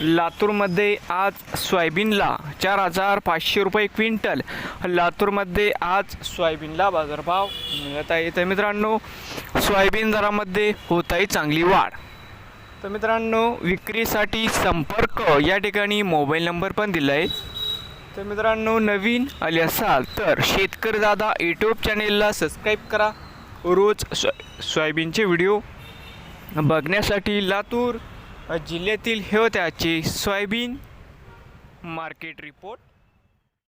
लातूरमध्ये आज सोयाबीनला चार हजार पाचशे रुपये क्विंटल. लातूरमध्ये आज सोयाबीनला बाजारभाव मिळत आहे. तर मित्रांनो सोयाबीन दरामध्ये होत आहे चांगली वाढ. तर मित्रांनो विक्रीसाठी संपर्क या ठिकाणी मोबाईल नंबर पण दिला आहे तर मित्रांनो नवीन आले असाल तर शेतकरी दादा यूट्यूब चॅनेलला सबस्क्राईब करा. रोज सो सोयाबीनचे व्हिडिओ बघण्यासाठी लातूर जिल्ह्यातील हे होते आजची सोयाबीन मार्केट रिपोर्ट.